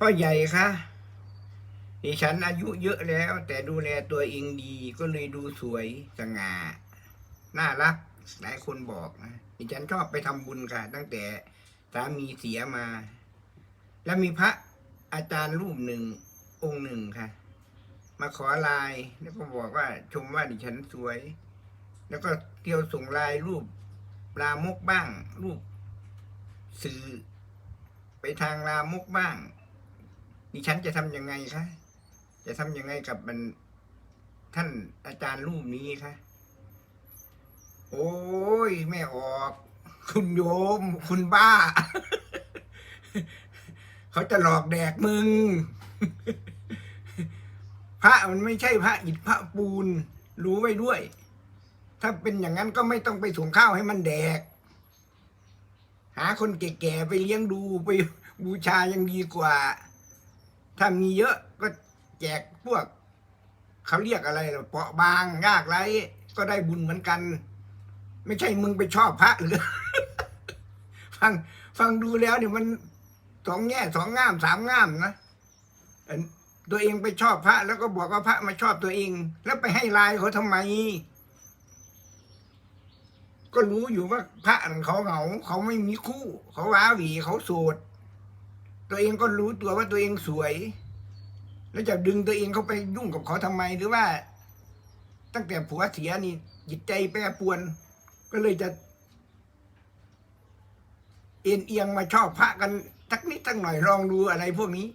พ่อใหญ่คะดิฉันอายุเยอะแล้ว แต่ดูแลตัวเองดีก็เลยดูสวยสง่า น่ารัก หลายคนบอกนะดิฉันชอบไปทำบุญค่ะ ตั้งแต่สามีเสียมา แล้วมีพระอาจารย์รูปหนึ่งองค์หนึ่งค่ะ มาขอลายแล้วก็บอกว่าชมว่าดิฉันสวย แล้วก็เที่ยวส่งลายรูปลามกบ้าง รูปสื่อไปทางลามกบ้าง ดิฉันจะทำยังไงคะ จะทำยังไงกับมันท่านอาจารย์รูปนี้คะ โอ้ยไม่ออก คุณโยม คุณบ้า เขาจะหลอกแดกมึง พระมันไม่ใช่พระอิฐพระปูน รู้ไว้ด้วย ถ้าเป็นอย่างนั้นก็ไม่ต้องไปส่งข้าวให้มันแดก หาคนแก่ๆไปเลี้ยงดูไปบูชายังดีกว่า ถ้ามีเยอะก็แจกพวกเขาเรียกอะไรเปราะบางยากไรก็ได้บุญเหมือนกัน ไม่ใช่มึงไปชอบพระหรือฟังฟังดูแล้วเนี่ยมันสองแง่สองง่ามสามง่ามนะตัวเองไปชอบพระ แล้วก็บอกว่าพระมาชอบตัวเอง แล้วไปให้ลายเขาทำไม ก็รู้อยู่ว่าพระเขาเหงาเขาไม่มีคู่ เขาว้าหวีเขาโสด ตัวเองก็รู้ตัวว่าตัวเองสวย แล้วจะดึงตัวเองเข้าไปยุ่งกับเขาทำไมหรือว่า ตั้งแต่ผัวเสียนี่จิตใจแปรปวน ก็เลยจะเอ็นเอียงมาชอบพระกันสักนิดสักหน่อยลองดูอะไรพวกนี้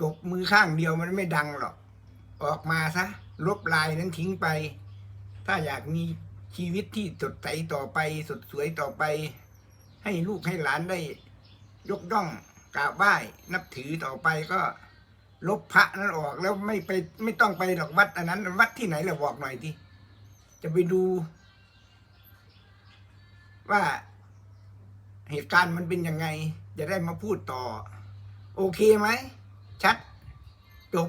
ตบมือข้างเดียวมันไม่ดังหรอก ออกมาซะลบลายนั้นทิ้งไป ถ้าอยากมีชีวิตที่สดใสต่อไป สดสวยต่อไป ให้ลูกให้หลานได้ ยกย่องกราบไหว้นับถือต่อไปก็ ลบพระนั้นออกแล้วไม่ไปไม่ต้องไปหรอกวัดอันนั้น วัดที่ไหนเราบอกหน่อยทีจะไปดู ว่าเหตุการณ์มันเป็นยังไง จะได้มาพูดต่อ โอเคไหม ชัด จบ